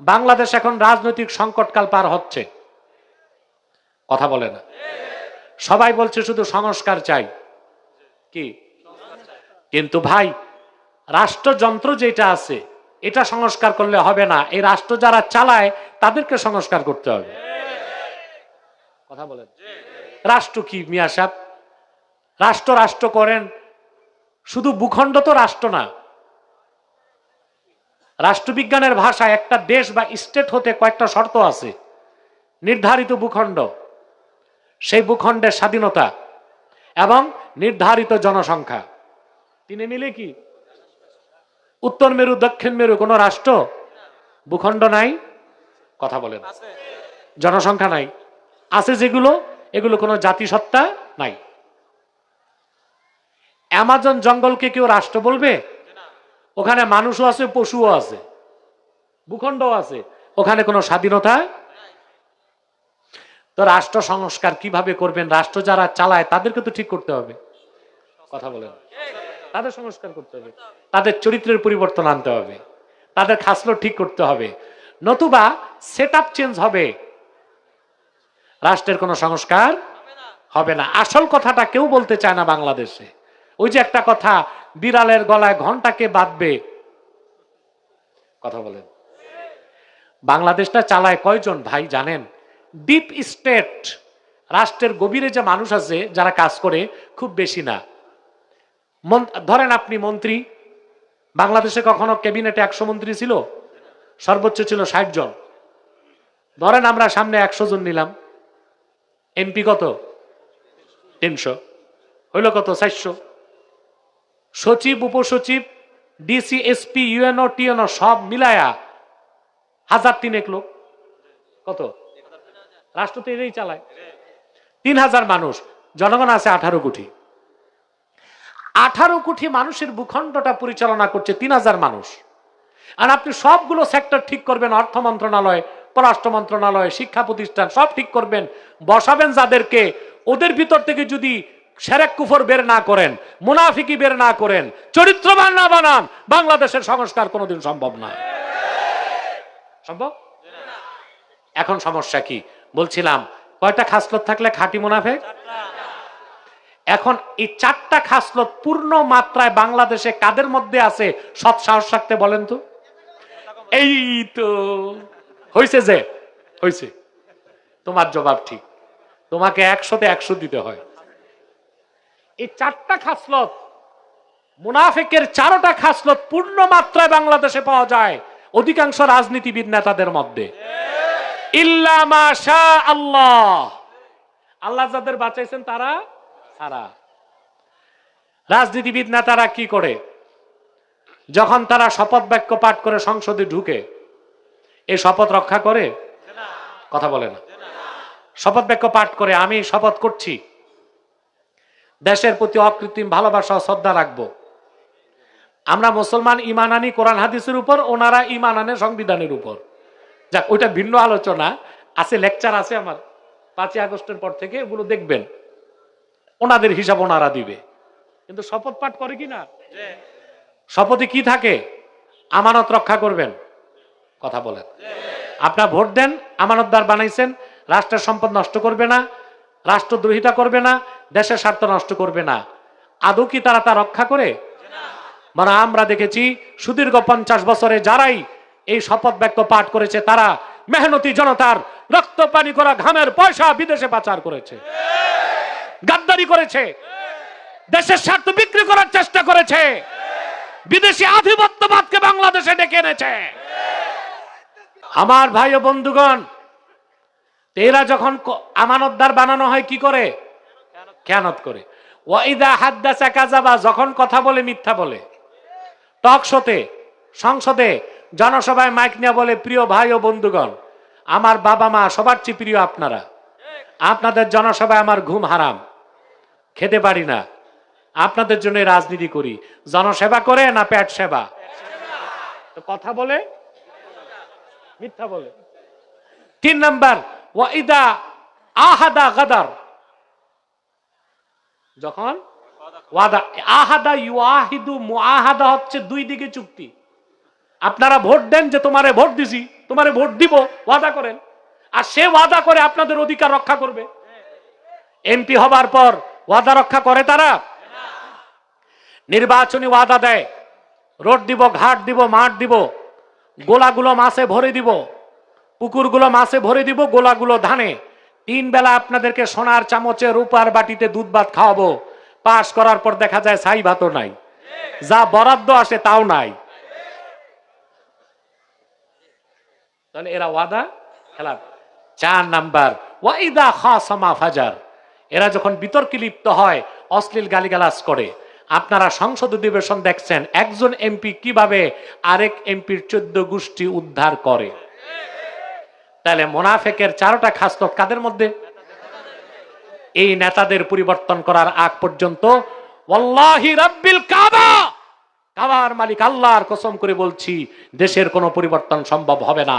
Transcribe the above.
বাংলাদেশ এখন রাজনৈতিক সংকটকাল পার হচ্ছে। কথা বলে না। সবাই বলছে শুধু সংস্কার চাই। কি? কিন্তু ভাই, রাষ্ট্রযন্ত্র যেটা আছে, এটা সংস্কার করলে হবে না। এই রাষ্ট্র যারা চালায়, তাদেরকে সংস্কার করতে হবে। কথা বলেন। রাষ্ট্র কি, মিয়া সাহেব? রাষ্ট্র রাষ্ট্র করেন। শুধু ভূখণ্ড তো রাষ্ট্র না রাষ্ট্রবিজ্ঞানের ভাষায় একটা দেশ বা স্টেট হতে কয়েকটা শর্ত আছে। নির্ধারিত ভূখণ্ড। সেই ভূখণ্ডের স্বাধীনতা এবং নির্ধারিত জনসংখ্যা। তিনি মিলে কি? উত্তর মেরু, দক্ষিণ মেরু কোনো রাষ্ট্র? ভূখণ্ড নাই? কথা বলেন। জনসংখ্যা নাই। আছে যেগুলো, এগুলো কোনো জাতিসত্তা নাই। অ্যামাজন জঙ্গলকে কেউ রাষ্ট্র বলবে? ওখানে মানুষও আছে, পশুও আছে। ভূখণ্ডও আছে। ওখানে কোনো স্বাধীনতা? তো রাষ্ট্র সংস্কার কীভাবে করবেন? রাষ্ট্র যারা চালায়, তাদেরকে তো ঠিক করতে হবে। কথা বলেন। তাদের সংস্কার করতে হবে। তাদের চরিত্রের পরিবর্তন আনতে হবে। তাদের খাসলো ঠিক করতে হবে। নতুবা সেট চেঞ্জ হবে। রাষ্ট্রের কোনো সংস্কার হবে না। আসল কথাটা কেউ বলতে চায় না বাংলাদেশে। ওই যে একটা কথা, বিড়ালের গলায় ঘন্টাকে বাঁধবে? কথা বলেন। বাংলাদেশটা চালায় কয়জন ভাই জানেন? ডিপ স্টেট রাষ্ট্রের গভীরে যে মানুষ আছে, যারা কাজ করে, খুব বেশি না। ধরেন আপনি মন্ত্রী, বাংলাদেশে কখনো ক্যাবিনেটে একশো মন্ত্রী ছিল? সর্বোচ্চ ছিল ষাট জন। ধরেন আমরা সামনে একশো জন নিলাম। এমপি কত? তিনশো। হইল কত? চারশো। সচিব, উপসচিব, ডিসি, এসপি, ইউএনও, টিএনও সব মিলায়া হাজার তিনেক লোক। কত? রাষ্ট্র তো এটাই চালায়। তিন হাজার মানুষ। জনগণ আছে আঠারো কোটি। আঠারো কোটি মানুষের ভূখণ্ডটা পরিচালনা করছে তিন হাজার মানুষ। আর আপনি সবগুলো সেক্টর ঠিক করবেন, অর্থ মন্ত্রণালয়, পররাষ্ট্র মন্ত্রণালয়, শিক্ষা প্রতিষ্ঠান সব ঠিক করবেন, বসাবেন যাদেরকে। ওদের ভিতর থেকে যদি সেরেক কুফর বের না করেন মুনাফিকি বের না করেন, চরিত্রবান না বানান, বাংলাদেশের সংস্কার কোনোদিন সম্ভব না। সম্ভব? এখন সমস্যা কি? বলছিলাম, কয়টা খাসলত থাকলে খাঁটি মুনাফেক? এখন এই চারটা খাসলত পূর্ণ মাত্রায় বাংলাদেশে কাদের মধ্যে আছে? সৎ সাহস রাখতে বলেন তো। এই তো হয়েছে যে হয়েছে তোমার জবাব ঠিক। তোমাকে একশোতে একশো দিতে হয়। এই চারটা খাসলত, মুনাফেকের চারোটা খাসলত পূর্ণ মাত্রায় বাংলাদেশে পাওয়া যায়। অধিকাংশ রাজনীতিবিদ নেতাদের মধ্যে। আল্লাহ আল্লাহ যাদের বাঁচাইছেন তারা ছাড়া। রাজনীতিবিদ নেতারা কি করে? যখন তারা শপথ বাক্য পাঠ করে সংসদে ঢুকে এই শপথ রক্ষা করে? কথা বলে না। শপথ বাক্য পাঠ করে, আমি শপথ করছি। দেশের প্রতি অকৃত্রিম ভালোবাসা শ্রদ্ধা রাখব। আমরা মুসলমান ইমান আনি, কোরআন, হাদিসের উপর, ওনারা ইমান আনে সংবিধানের উপর। যাক, ওইটা ভিন্ন আলোচনা। আছে, লেকচার আছে আমার। পাঁচই আগস্টের পর থেকে ওগুলো দেখবেন। ওনাদের হিসাব ওনারা দিবে। কিন্তু শপথ পাঠ করে কি না? শপথে কি থাকে? আমানত রক্ষা করবেন। কথা বলেন। আপনার ভোট দেন, আমানতদার বানাইছেন, রাষ্ট্রের সম্পদ নষ্ট করবে না, রাষ্ট্রদ্রোহিতা করবে না দেশের স্বার্থ নষ্ট করবে না। আদৌ কি তারা তা রক্ষা করে? মানে আমরা দেখেছি সুদীর্ঘ পঞ্চাশ বছরে যারাই এই শপথ বাক্য পাঠ করেছে, তারা মেহনতি জনতার রক্ত পানি করা ঘামের পয়সা বিদেশে পাচার করেছে। গাদ্দারি করেছে। দেশের স্বার্থ বিক্রি করার চেষ্টা করেছে। বিদেশি আধিপত্যবাদকে বাংলাদেশে ডেকে এনেছে। আমার ভাই ও বন্ধুগণ, এরা যখন আমানতদার বানানো হয় কি করে? খেয়ানত করে। ওয়াইদা হাদ্দাসা কাজাবা যখন কথা বলে, মিথ্যা বলে। টক শোতে, সংসদে, জনসভায় মাইক নিয়ে বলে, প্রিয় ভাই ও বন্ধুগণ, আমার বাবা মা সবার চেয়ে প্রিয় আপনারা। আপনাদের জনসভায় আমার ঘুম হারাম। খেতে পারি না। আপনাদের জন্য রাজনীতি করি। জনসেবা করে না পেট সেবা? কথা বলে, মিথ্যা বলে। তিন নাম্বার ওয়াইদা আহাদা গাদার। যখন? ওয়াদা। আহাদা ইউআহিদু মুআহাদা হচ্ছে দুই দিকে চুক্তি। আপনারা ভোট দেন যে তোমারে ভোট দিছি, তোমারে ভোট দিব, ওয়াদা করেন। আর সে ওয়াদা করে আপনাদের অধিকার রক্ষা করবে। এমপি হবার পর ওয়াদা রক্ষা করে তারা? নির্বাচনী ওয়াদা দেয়। রোড দিব, ঘাট দিব, মাঠ দিব, গোলাগুলো মাছে ভরে দিব, পুকুরগুলো মাছে ভরে দিব, গোলাগুলো ধানে। তিন বেলা আপনাদেরকে সোনার চামচে রূপার বাটিতে দুধ ভাত খাওয়াবো। পাশ করার পর দেখা যায় ছাই ভাতও নাই। যা বরাদ্দ আসে তাও নাই। তাহলে এরা ওয়াদা? খেলা। চার নাম্বার, ওয়াইদা খাসামা ফাজার। এরা যখন বিতর্কে লিপ্ত হয়, অশ্লীল গালিগালাজ করে। আপনারা সংসদ অধিবেশন দেখছেন, একজন এমপি কীভাবে আরেক এমপির চোদ্দ গোষ্ঠী উদ্ধার করে? তাহলে মোনাফেকের চারোটা খাসলত কাদের মধ্যে? এই নেতাদের পরিবর্তন করার আগ পর্যন্ত কাবার মালিক আল্লাহর কসম করে বলছি, দেশের কোনো পরিবর্তন সম্ভব হবে না।